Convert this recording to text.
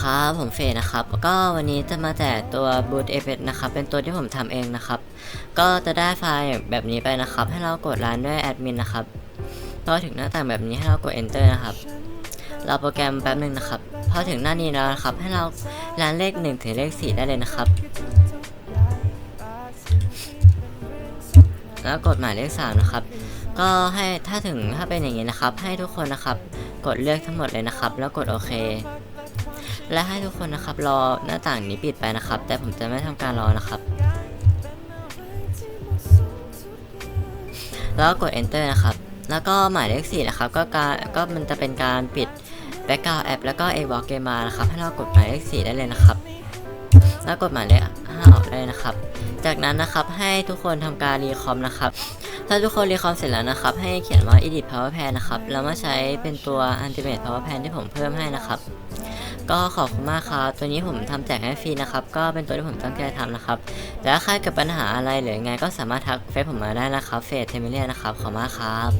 ครับผมเฟยนะครับ ก็วันนี้จะมาแจกตัว Boot e f e c t นะครับ เป็นตัวที่ผมทำเองนะครับ ก็จะได้ไฟล์แบบนี้ไปนะครับ ให้เรากดรันด้วยแอดมินนะครับพอถึงหน้าต่างแบบนี้ให้เรากด enter นะครับ เราโปรแกรมแป๊บหนึ่งนะครับ พอถึงหน้านี้แล้วนะครับ ให้เรารันเลข1ถึงเลข4ได้เลยนะครับ แล้วกดหมายเลข3นะครับ ก็ให้ถ้าถึงถ้าเป็นอย่างนี้นะครับ ให้ทุกคนนะครับ กดเลือกทั้งหมดเลยนะครับ แล้วกดโอเค และให้ทุกคนนะครับรอหน้าต่างนี้ปิดไปนะครับ แต่ผมจะไม่ทำการรอนะครับ แล้วกด enter นะครับ แล้วก็หมายเลข4นะครับก็การก็มันจะเป็นการปิด background app แล้วก็ a w a l k game มานะครับให้เรากดหมายเลข4ได้เลยนะครับ แล้วกดหมายเลข5ออกได้นะครับ จากนั้นนะครับให้ทุกคนทำการรีคอมนะครับถ้าทุกคนรีคอมเสร็จแล้วนะครับ ให้เขียนว่า edit power pan นะครับแล้วมาใช้เป็นตัว ultimate power pan ที่ผมเพิ่มให้นะครับ ก็ขอบคุณมากครับ ตัวนี้ผมทำแจกให้ฟรีนะครับ ก็เป็นตัวที่ผมตั้งใจทำนะครับ แล้วใครเกิดปัญหาอะไรหรือยังไงก็สามารถทักเฟซผมมาได้นะครับเฟซเทมิเลียนะครับ ขอบคุณมากครับ